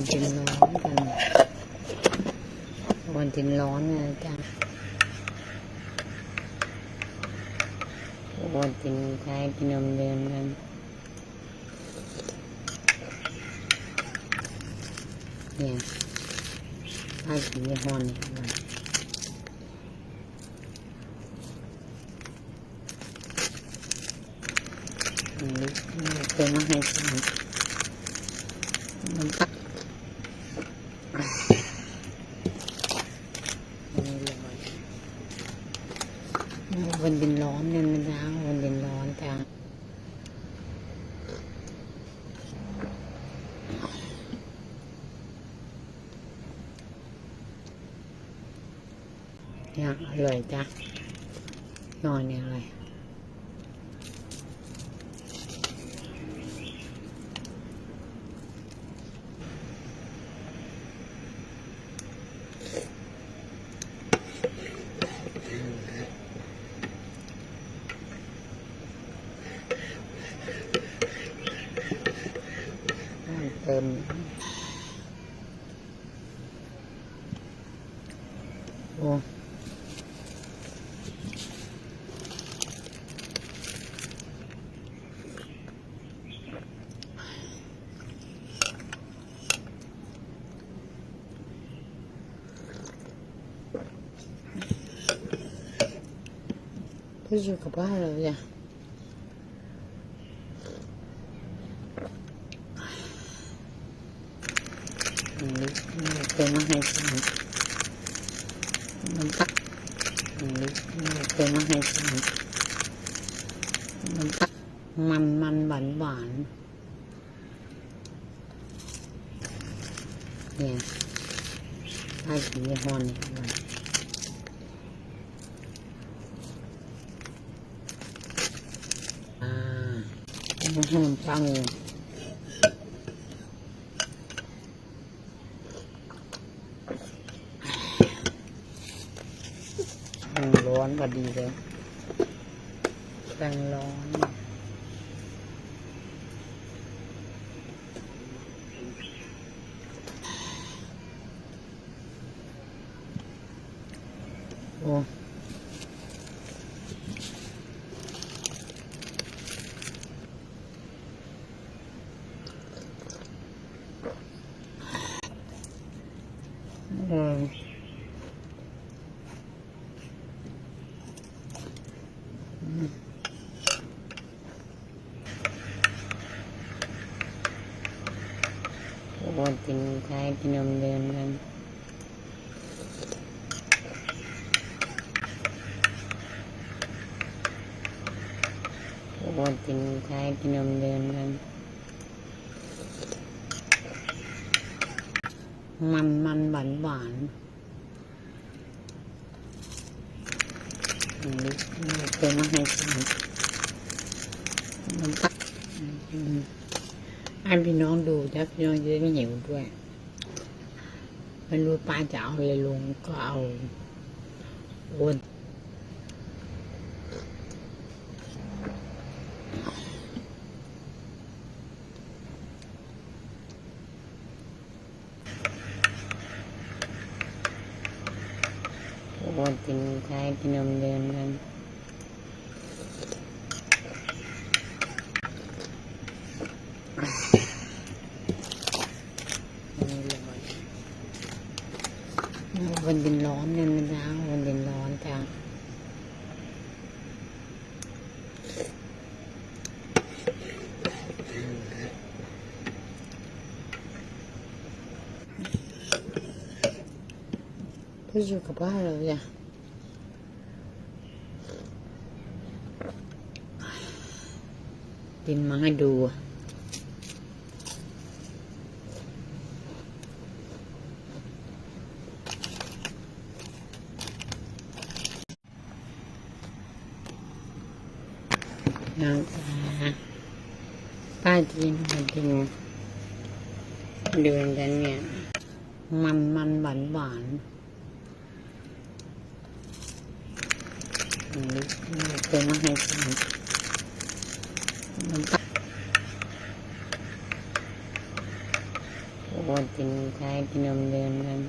นตินร้อนกันวันตินร้อนนะจ๊ะวันตินใช้กินนมเดินกันเนี่ยถ้าสียี่ห้อนี้มันอันนี้เคยมาให้ทานมันตัก วันดินร้อนเนี่ยนะจ๊ะวันดินร้อนจ้ะเนี่ยอร่อยจ้ะนอนเนี่ยอร่อย เติมโอ้ก็อยู่กับบ้านเราจ้ะ อันนี้เคยมา ให้ทานมันตักอันนี้เคยมาให้ทานมันตักมันมันหวานหวานเนี่ยถ้สียี่ห้อนี้มันอ่าให้มันปัง มัน ร้อนพอดีเลยแตงร้อนโอ้อ วันตินใช้กินนมเดินกันวันตินใช้กินนมเดินกันมันมันหวานหวานอันนี้เคยมาให้ทานมันตักอืม ให้พี่น้องดูถ้าพี่น้องจะได้ไม่หิวด้วยไม่รู้ป้าจะเอาอะไรลงก็เอาโอนโอนตินใช้กินนมเดินกันวันดินร้อนเนี่ยนะจ๊ะวันดินร้อนจ้ะ ก็อยู่กับบ้านเราจ้ะดินมาให้ดูน้องจ๋าป้าจีนมาดูดูกันเนี่ย มันมันหวานหวาน อันนี้เคยมาให้ทานมันตักวันตินใช้กินนมเดินกัน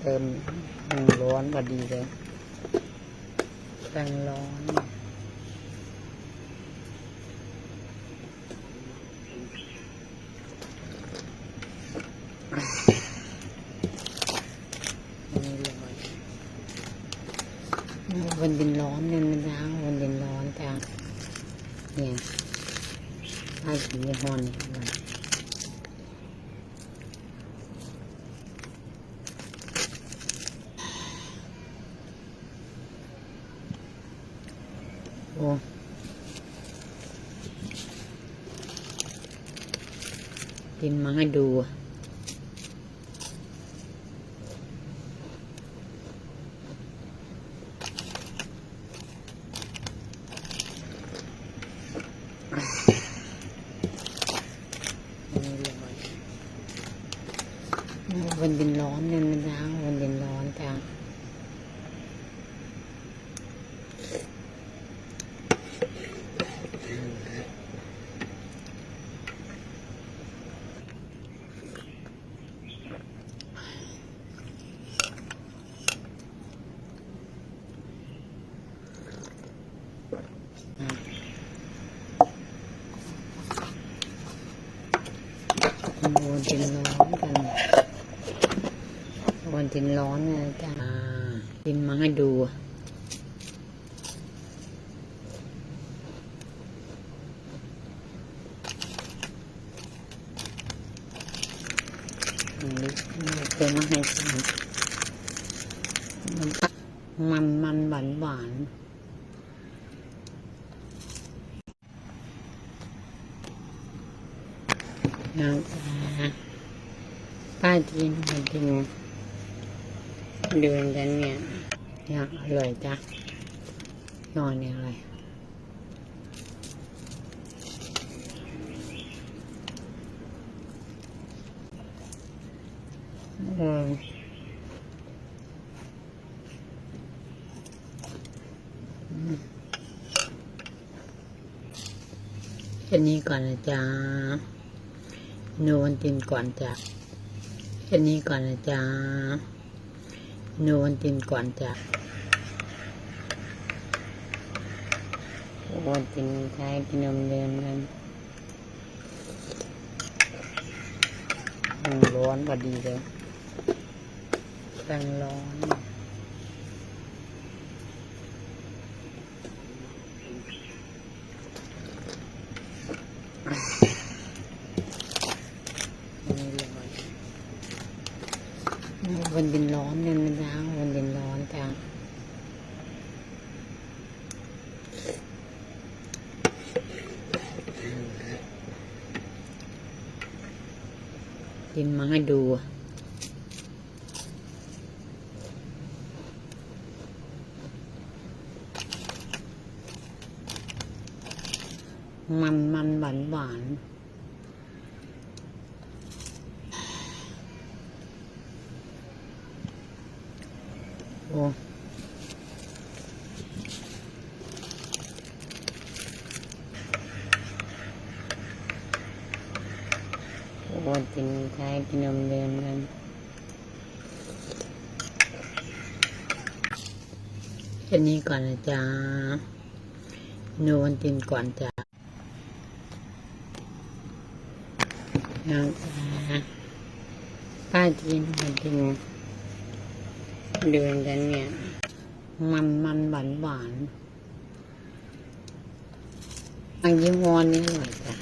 เติมร้อนพอดีเลยแป้งร้อน นี่ร้อน วันดินร้อนเนี่ยมันร้าววันดินร้อนจังเนี่ยไอ้สีฮอนเนี่ยโอ้ดินมาให้ดูอะ วันดินร้อนเนี่ยมันร้าววันดินร้อนจังวันดินร้อนกัน วันดินร้อนนี่ยจ้าดินมาให้ดูอะอันมาให้ทานมันมันมันหวานหวานน้ำตาป้าจีนมาดิน เดินกันเนี่ยอยากอร่อยจ้ะนอนเนี่ยอะไรอืมแค่นี้ก่อนนะจ๊ะโนวันตินก่อนจ้ะแค่นี้ก่อนนะจ๊ะ โนวันตินก่อนจะวันตินใช้กินนมเดินกันมันร้อนพอดีเลยแป้งร้อน วันดินร้อนเนี่ยมันร้าววันดินร้อนจังดินมาให้ดูมันมันหวานหวาน โอ้โอ้กินใช้กินนมเดินกันแค่นี้ก่อนนะจ๊ะโนวันตินก่อนจ้ะน้องจ๊ะป้าจีนมาดิน เดินกันเนี่ย มันมันหวานหวานอันยี่ห้อนี้หน่อยจ้ะ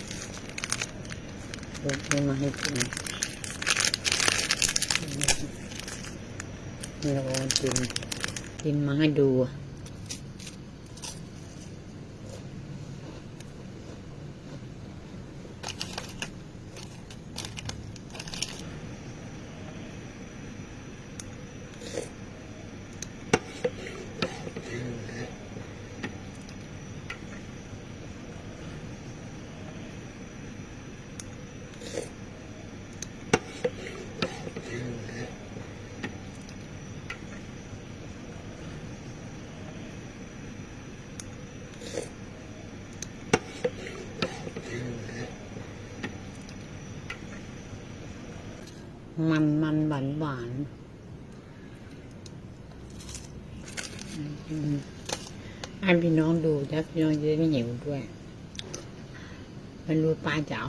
เดี๋ยวมาให้กินเรากินกินมาให้ดู มันมันหวานหวานอืมให้พี่น้องดูถ้าพี่น้องจะได้ไม่หิวด้วย มันรู้ปลาจะเอา